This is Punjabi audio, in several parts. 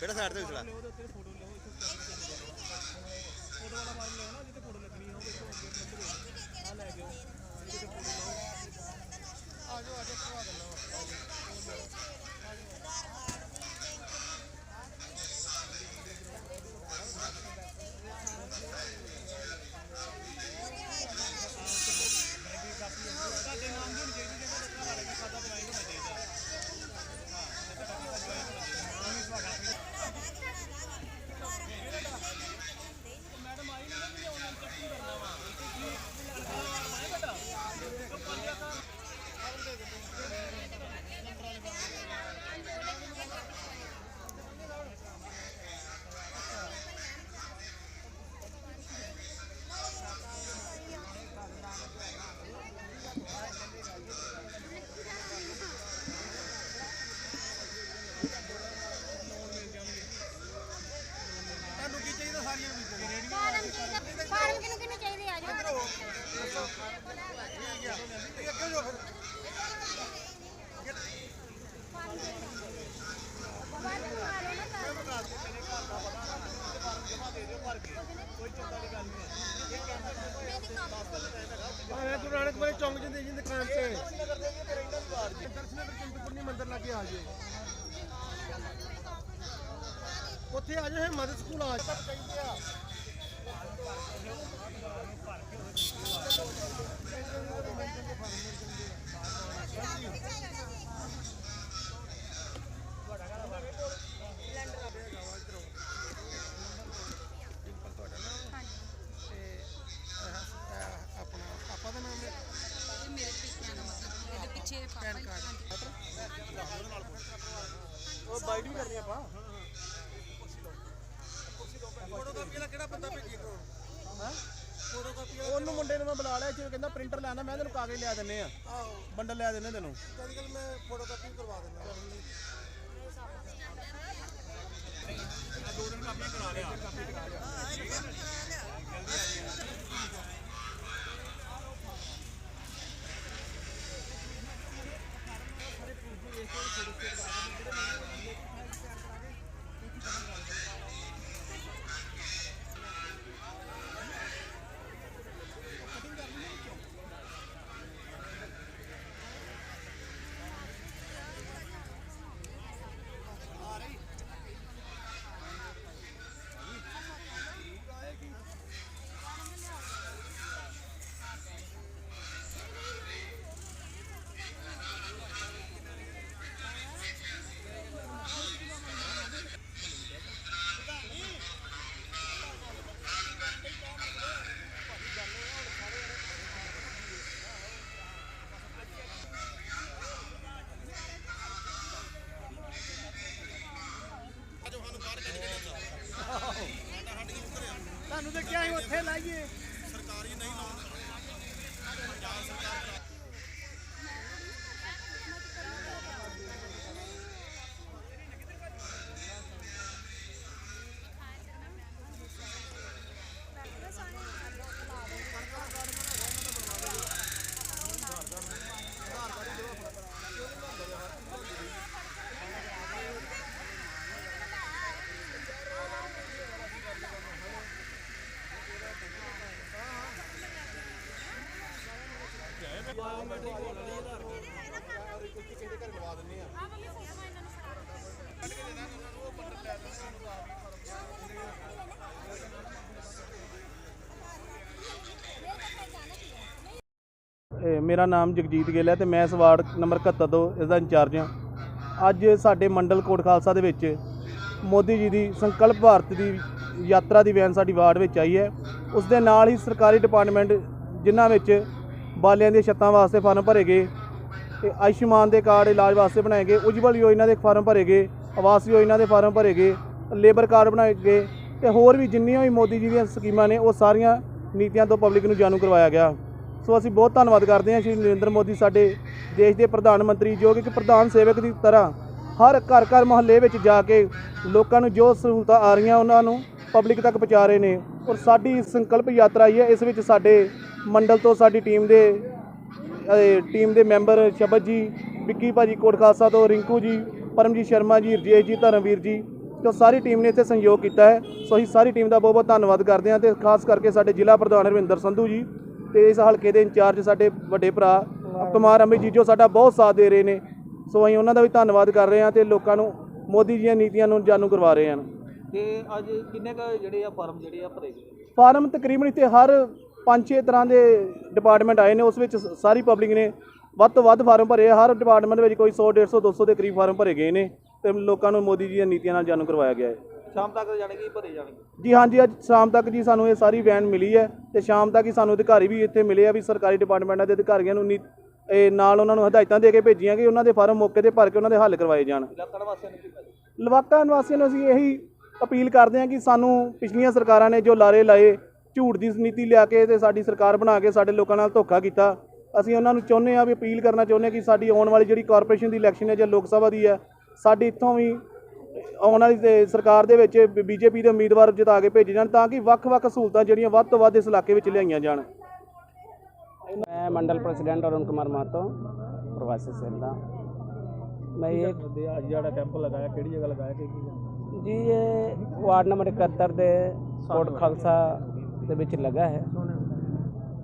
ਬੇਟਾ ਸਾਈਡ ਤੇ ਵਿਚਲਾ ਉਹਦੇ ਉੱਤੇ ਫੋਟੋ ਲਿਓ ਇੱਥੇ ਫੋਟੋ ਵਾਲਾ ਮਾਰ ਲਿਓ ਨਾ ਜਿੱਥੇ ਫੋਟੋ ਲੱਗਣੀ ਹੋਵੇ ਉਹ ਅੱਗੇ ਮੰਦਰ ਆ ਲੈ ਗਿਓ ਇਹਦੇ ਫੋਟੋ ਲਾਓ ਆ ਜਾਓ ਆ ਜਾਓ ਕਰਵਾ ਦਿੰਦਾ ਤੁਹਾਡੇ ਨਾਮ ਦੀ ਹੋਣੀ ਚਾਹੀਦੀ ਜੇ ਤੁਹਾਡਾ ਘਰ ਵਾਲੇ ਦਾ ਖਾਤਾ ਬਣਾਈ ਹੋਣਾ ਚਾਹੀਦਾ ਮੈਡਮ ਆਈ ਨਾ ਕਿ ਆਨਲਾਈਨ ਚੈਕਿੰਗ ਕਰਨਾ ਵਾ ਮੈਂ ਬੇਟਾ ਪੰਜ ਹਜ਼ਾਰ ਤੁਹਾਨੂੰ ਕੀ ਚਾਹੀਦਾ ਸਾਰੀਆਂ ਨੂੰ ਫਾਰਮ ਚਾਹੀਦਾ ਫਾਰਮ ਕਿਹਨੂੰ ਕਿਹਨੂੰ ਚਾਹੀਦੇ ਆ ਜਾਓ ਆਇਆ ਗੁਰੂ ਨਾਨਕ ਵਾਲੇ ਚੌਂਕ ਜਿੰਦੇ ਜੀ ਦੁਕਾਨ ਤੇ ਦਰਸ਼ਨ ਨਗਰ ਚਿੰਤਪੁਰਨੀ ਮੰਦਿਰ ਲੱਗੇ ਆ ਜੇ। ਉੱਥੇ ਆ ਜਾਓ ਹਿੰਮਤ ਸਕੂਲ ਆ ਜਾਓ। ਉਹਨੂੰ ਮੁੰਡੇ ਨੂੰ ਮੈਂ ਬੁਲਾ ਲਿਆ ਜਿਵੇਂ ਕਹਿੰਦਾ ਪ੍ਰਿੰਟਰ ਲੈਣਾ ਮੈਂ ਤੈਨੂੰ ਕਾਗਜ਼ ਲਿਆ ਦਿੰਨੇ ਆ। ਆਹੋ। ਬੰਡਲ ਲਿਆ ਦਿੰਨੇ ਤੈਨੂੰ। ਅੱਜ ਕੱਲ ਮੈਂ ਫੋਟੋ ਕਾਪੀ ਕਰਵਾ ਦਿੰਦਾ। ਤੁਹਾਨੂੰ ਮੇਰਾ ਨਾਮ ਜਗਜੀਤ ਗਿੱਲ ਹੈ ਤੇ ਮੈਂ ਇਸ ਵਾਰਡ ਨੰਬਰ 71 ਤੋਂ ਇਸ ਦਾ ਇੰਚਾਰਜ ਹਾਂ। ਅੱਜ ਸਾਡੇ ਮੰਡਲ ਕੋਟ ਖਾਲਸਾ ਦੇ ਵਿੱਚ ਮੋਦੀ ਜੀ ਦੀ ਸੰਕਲਪ ਭਾਰਤ ਦੀ ਯਾਤਰਾ ਦੀ ਵੈਨ ਸਾਡੀ ਵਾਰਡ ਵਿੱਚ ਆਈ ਹੈ। ਉਸ ਦੇ ਨਾਲ ਹੀ ਸਰਕਾਰੀ ਡਿਪਾਰਟਮੈਂਟ ਜਿਨ੍ਹਾਂ ਵਿੱਚ ਬਾਲਿਆਂ ਦੀਆਂ ਛੱਤਾਂ ਵਾਸਤੇ ਫਾਰਮ ਭਰੇ ਗਏ ਤੇ ਆਯੁਸ਼ਮਾਨ ਦੇ ਕਾਰਡ ਇਲਾਜ ਵਾਸਤੇ ਬਣਾਏ ਗਏ, ਉਜਵਲ ਯੋਜਨਾ ਦੇ ਫਾਰਮ ਭਰੇ ਗਏ, ਆਵਾਸ ਯੋਜਨਾ ਦੇ ਫਾਰਮ ਭਰੇ ਗਏ, ਲੇਬਰ ਕਾਰਡ ਬਣਾਏ ਗਏ ਤੇ ਹੋਰ ਵੀ ਜਿੰਨੀਆਂ ਵੀ ਮੋਦੀ ਜੀ ਦੀਆਂ ਸਕੀਮਾਂ ਨੇ, ਉਹ ਸਾਰੀਆਂ ਨੀਤੀਆਂ ਤੋਂ ਪਬਲਿਕ ਨੂੰ ਜਾਣੂ ਕਰਵਾਇਆ ਗਿਆ। ਸੋ ਅਸੀਂ ਬਹੁਤ ਧੰਨਵਾਦ ਕਰਦੇ ਹਾਂ ਸ਼੍ਰੀ ਨਰਿੰਦਰ ਮੋਦੀ ਸਾਡੇ ਦੇਸ਼ ਦੇ ਪ੍ਰਧਾਨ ਮੰਤਰੀ, ਜੋ ਕਿ ਇੱਕ ਪ੍ਰਧਾਨ ਸੇਵਕ ਦੀ ਤਰ੍ਹਾਂ ਹਰ ਘਰ ਘਰ ਮੁਹੱਲੇ ਵਿੱਚ ਜਾ ਕੇ ਲੋਕਾਂ ਨੂੰ ਜੋ ਸਹੂਲਤਾਂ ਆ ਰਹੀਆਂ ਉਹਨਾਂ ਨੂੰ ਪਬਲਿਕ ਤੱਕ ਪਹੁੰਚਾ ਰਹੇ ਨੇ ਔਰ ਸਾਡੀ ਸੰਕਲਪ ਯਾਤਰਾ ਹੀ ਹੈ, ਇਸ ਵਿੱਚ ਸਾਡੇ ਮੰਡਲ ਤੋਂ ਸਾਡੀ ਟੀਮ ਦੇ ਟੀਮ ਦੇ ਮੈਂਬਰ ਸ਼ਬਦ ਜੀ, ਵਿੱਕੀ ਭਾਜੀ ਕੋਟ ਖਾਲਸਾ ਤੋਂ, ਰਿੰਕੂ ਜੀ, ਪਰਮਜੀਤ ਸ਼ਰਮਾ ਜੀ, ਰਜੇਸ਼ ਜੀ, ਧਰਮਵੀਰ ਜੀ, ਤੇ ਸਾਰੀ ਟੀਮ ਨੇ ਇੱਥੇ ਸਹਿਯੋਗ ਕੀਤਾ ਹੈ। ਸੋ ਅਸੀਂ ਸਾਰੀ ਟੀਮ ਦਾ ਬਹੁਤ ਬਹੁਤ ਧੰਨਵਾਦ ਕਰਦੇ ਹਾਂ ਤੇ ਖਾਸ ਕਰਕੇ ਸਾਡੇ ਜ਼ਿਲ੍ਹਾ ਪ੍ਰਧਾਨ ਰਵਿੰਦਰ ਸੰਧੂ ਜੀ ਤੇ ਇਸ ਹਲਕੇ ਦੇ ਇੰਚਾਰਜ ਸਾਡੇ ਵੱਡੇ ਭਰਾ ਕੁਮਾਰ ਅਮਿਤ ਜੀ ਜੋ ਸਾਡਾ ਬਹੁਤ ਸਾਥ ਦੇ ਰਹੇ ਨੇ। ਸੋ ਅਸੀਂ ਉਹਨਾਂ ਦਾ ਵੀ ਧੰਨਵਾਦ ਕਰ ਰਹੇ ਹਾਂ ਤੇ ਲੋਕਾਂ ਨੂੰ ਮੋਦੀ ਜੀ ਦੀਆਂ ਨੀਤੀਆਂ ਨੂੰ ਜਾਣੂ ਕਰਵਾ ਰਹੇ ਹਾਂ ਤੇ ਅੱਜ ਕਿੰਨੇ ਕ ਜਿਹੜੇ ਆ ਫਾਰਮ ਜਿਹੜੇ ਆ ਭਰੇ ਗਏ? ਫਾਰਮ ਤਕਰੀਬਨ ਇੱਥੇ ਹਰ 5-6 ਤਰ੍ਹਾਂ ਦੇ ਡਿਪਾਰਟਮੈਂਟ ਆਏ ਨੇ ਉਸ ਵਿੱਚ ਸਾਰੀ ਪਬਲਿਕ ਨੇ। ਵੱਧ ਤੋਂ ਵੱਧ ਫਾਰਮ ਭਰੇ। ਹਰ ਡਿਪਾਰਟਮੈਂਟ ਵਿੱਚ ਕੋਈ 100 150 200 ਦੇ ਕਰੀਬ ਫਾਰਮ ਭਰੇ ਗਏ ਨੇ ਤੇ ਲੋਕਾਂ ਨੂੰ ਮੋਦੀ ਜੀ ਦੀਆਂ ਨੀਤੀਆਂ ਨਾਲ ਜਾਣੂ ਕਰਵਾਇਆ ਗਿਆ ਹੈ। ਸ਼ਾਮ ਤੱਕ ਜਾਣਗੇ ਹੀ ਭਰੇ ਜਾਣਗੇ ਜੀ ਹਾਂਜੀ ਅੱਜ ਸ਼ਾਮ ਤੱਕ ਜੀ ਸਾਨੂੰ ਇਹ ਸਾਰੀ ਵੈਨ ਮਿਲੀ ਹੈ ਤੇ ਸ਼ਾਮ ਤੱਕ ਹੀ ਸਾਨੂੰ ਅਧਿਕਾਰੀ ਵੀ ਇੱਥੇ ਮਿਲੇ ਆ ਵੀ ਸਰਕਾਰੀ ਡਿਪਾਰਟਮੈਂਟਾਂ ਦੇ ਅਧਿਕਾਰੀਆਂ ਨੂੰ ਨੀ- ਇਹ ਨਾਲ ਉਹਨਾਂ ਨੂੰ ਹਦਾਇਤਾਂ ਦੇ ਕੇ ਭੇਜੀਆਂ ਕਿ ਉਹਨਾਂ ਦੇ ਫਾਰਮ ਮੌਕੇ ਤੇ ਭਰ ਕੇ ਉਹਨਾਂ ਦੇ ਹੱਲ ਕਰਵਾਏ ਜਾਣ ਇਲਾਕਾ ਵਾਸੀਆਂ ਨੂੰ ਕੀ? ਲਵਾਕਾ ਨਿਵਾਸੀਆਂ ਨੂੰ ਅਸੀਂ ਇਹੀ ਅਪੀਲ ਕਰਦੇ ਹਾਂ ਕਿ ਸਾਨੂੰ ਪਿਛਲੀਆਂ ਸਰਕਾਰਾਂ ਨੇ ਜੋ ਲਾਰੇ ਲਾਏ ਝੂਠ ਦੀ ਨੀਤੀ ਲਿਆ ਕੇ ਤੇ ਸਾਡੀ ਸਰਕਾਰ ਬਣਾ ਕੇ ਸਾਡੇ ਲੋਕਾਂ ਨਾਲ ਧੋਖਾ ਕੀਤਾ ਅਸੀਂ ਉਹਨਾਂ ਨੂੰ ਚਾਹੁੰਦੇ ਹਾਂ ਵੀ ਅਪੀਲ ਕਰਨਾ ਚਾਹੁੰਦੇ ਹਾਂ ਕਿ ਸਾਡੀ ਆਉਣ ਵਾਲੀ ਜਿਹੜੀ ਕਾਰਪੋਰੇਸ਼ਨ ਦੀ ਇਲੈਕਸ਼ਨ ਹੈ ਜਾਂ ਲੋਕ ਸਭਾ ਦੀ ਹੈ ਸਾਡੀ ਇੱਥੋਂ ਵੀ ਆਉਣ ਵਾਲੀ ਤੇ ਸਰਕਾਰ ਦੇ ਵਿੱਚ ਬੀਜੇਪੀ ਦੇ ਉਮੀਦਵਾਰ ਜਿਤਾ ਕੇ ਭੇਜੇ ਜਾਣ ਤਾਂ ਕਿ ਵੱਖ-ਵੱਖ ਸਹੂਲਤਾਂ ਜਿਹੜੀਆਂ ਵੱਧ ਤੋਂ ਵੱਧ ਇਸ ਇਲਾਕੇ ਵਿੱਚ ਲਿਆਈਆਂ ਜਾਣ मैं मंडल प्रेसिडेंट अरुण कुमार महतो प्रवासी सेल्दा मैं ये ਅੱਜ ਜਿਹੜਾ ਕੈਂਪ ਲਗਾਇਆ ਕਿਹੜੀ ਜਗ੍ਹਾ ਲਗਾਇਆ ਕਿ जी ये वार्ड नंबर इकहत्तर दे कोट खालसा ਦੇ ਵਿੱਚ लगा है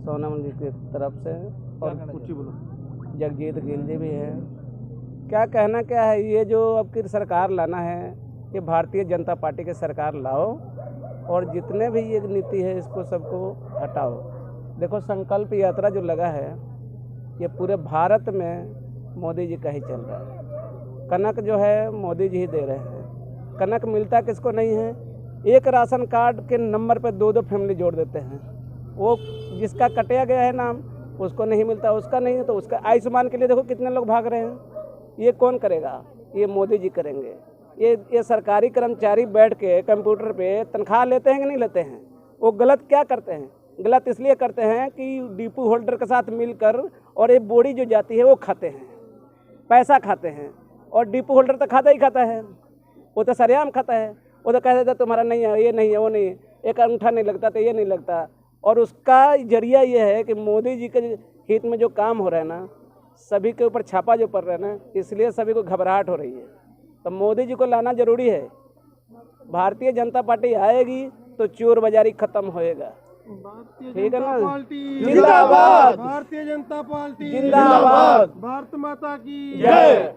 सोनम जी की तरफ से और ਉੱਚੀ ਬੋਲੋ जगजीत गिल जी भी है क्या कहना क्या है? ये जो अब की सरकार लाना है, ये भारतीय जनता पार्टी की सरकार लाओ और जितने भी ये नीति है, इसको सबको हटाओ। देखो, संकल्प यात्रा जो लगा है, ये पूरे भारत में मोदी जी का ही चल रहा है। कनक जो है, मोदी जी ही दे रहे हैं। कनक मिलता किसको नहीं है? एक राशन कार्ड के नंबर पे दो दो फैमिली जोड़ देते हैं। वो जिसका कटिया गया है नाम, उसको नहीं मिलता, उसका नहीं है तो उसका आयुष्मान के लिए देखो कितने लोग भाग रहे हैं। ये कौन करेगा? ये मोदी जी करेंगे। ये ये सरकारी कर्मचारी बैठ के कंप्यूटर पे तनख्वाह लेते हैं कि नहीं लेते हैं? वो गलत क्या करते हैं? गलत इसलिए करते हैं कि डिपो होल्डर के साथ मिलकर और ये बोड़ी जो जाती है वो खाते हैं। पैसा खाते हैं। और डिपो होल्डर तो खाता ही खाता है। वो तो सरेआम खाता है। वो तो कह देता तुम्हारा नहीं है, ये नहीं है, वो नहीं है। एक अंगूठा नहीं लगता तो ये नहीं लगता। और उसका ज़रिया ये है कि मोदी जी के हित में जो काम हो रहा है ना सभी के ऊपर छापा जो पड़ रहा है ना इसलिए सभी को घबराहट हो रही है। तो मोदी जी को लाना ज़रूरी है। भारतीय जनता पार्टी आएगी तो चोर बाजारी खत्म होएगा। ठीक है ना? जिंदाबाद। भारतीय जनता पार्टी। जिंदाबाद। भारत माता की जय।